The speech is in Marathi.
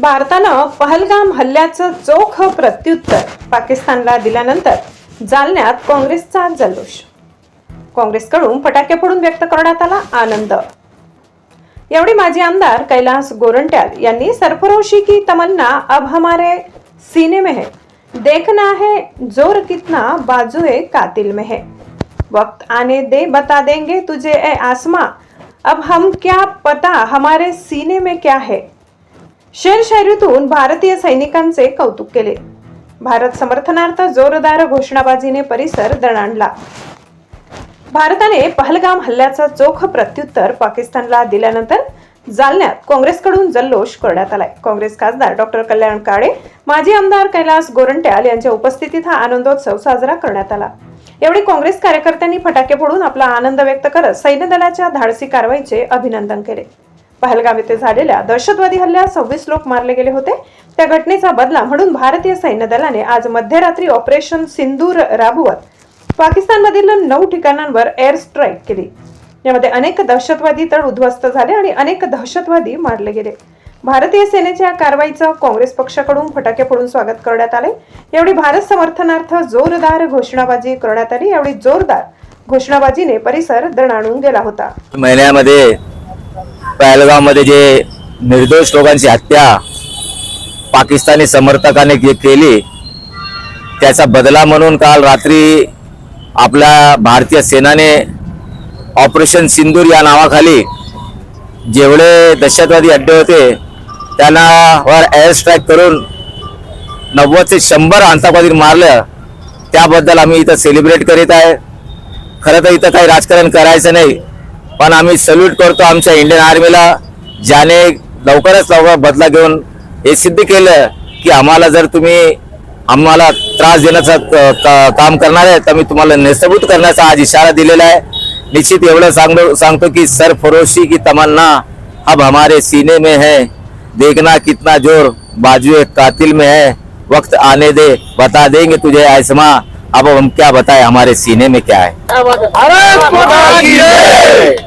भारतानं पहलगाम हल्ल्याचं चोख प्रत्युत्तर पाकिस्तानला दिल्यानंतर जालन्यात काँग्रेसचा जल्लोष. काँग्रेसकडून फटाके फोडून व्यक्त करण्यात आला आनंद. यावेळी माजी आमदार कैलास गोरंट्याल यांनी सरफरोशी की तमन्ना अब हमारे सीने में है. देखना है जोर कितना बाजुए कातिल में है. वक्त आने दे बता देंगे तुझे ए आसमा. अब हम क्या पता हमारे सीने में क्या है? शेरशायरीतून भारतीय सैनिकांचे कौतुक केले. भारत समर्थनार्थ जोरदार घोषणाबाजीने परिसर दणाणला. भारताने पहलगाम हल्ल्याचा चोख प्रत्युत्तर पाकिस्तानला दिल्यानंतर जालन्यात काँग्रेसकडून जल्लोष करण्यात आलाय. काँग्रेस खासदार डॉक्टर कल्याण काळे माजी आमदार कैलास गोरंट्याल यांच्या उपस्थितीत हा आनंदोत्सव साजरा करण्यात आला. यावेळी काँग्रेस कार्यकर्त्यांनी फटाके फोडून आपला आनंद व्यक्त करत सैन्य दलाच्या धाडसी कारवाईचे अभिनंदन केले. पहलगाम येथे झालेल्या दहशतवादी हल्ल्यात सव्वीस लोक मारले गेले होते. त्या घटनेचा बदला म्हणून भारतीय सैन्य दलाने आज मध्यरात्री ऑपरेशन सिंदूर राबवत पाकिस्तानमधील नऊ ठिकाणांवर एअर स्ट्राईक केली. यामध्ये अनेक दहशतवादी तळ उद्ध्वस्त झाले आणि अनेक दहशतवादी मारले गेले. भारतीय सेनेच्या कारवाईचं काँग्रेस पक्षाकडून फटाके फोडून स्वागत करण्यात आले. यावेळी भारत समर्थनार्थ जोरदार घोषणाबाजी करण्यात आली. यावेळी जोरदार घोषणाबाजीने परिसर दणाणून गेला होता. महिन्यामध्ये पहलगावमध्ये जे निर्दोष लोकांची हत्या पाकिस्तानी समर्थकाने जे केली त्याचा बदला म्हणून काल रात्री आपल्या भारतीय सेनाने ऑपरेशन सिंदूर या नावाखाली जेवढे दहशतवादी अड्डे होते त्यांना वर एअर स्ट्राईक करून नव्वद ते शंभर आतंकवादी मारलं. त्याबद्दल आम्ही इथं सेलिब्रेट करीत आहे. खरं तर इथं काही राजकारण करायचं नाही. पण आम्ही सल्यूट करतो आमच्या इंडियन आर्मीला ज्याने लवकरच लवकर बदला घेऊन हे सिद्ध केलं की आम्हाला जर तुम्ही आम्हाला त्रास देण्याचं काम करणार आहे तर मी तुम्हाला नेस्तभूत करण्याचा आज इशारा दिलेला आहे. निश्चित एवढं सांगतो सांगतो की सर फरोशी की तमन्ना अब हमारे सीने में है देखना कितना जोर बाजू कातिल में है वक्त आने दे बता देंगे तुझे आसमां अब हम क्या बताए हमारे सीने में क्या है? भारत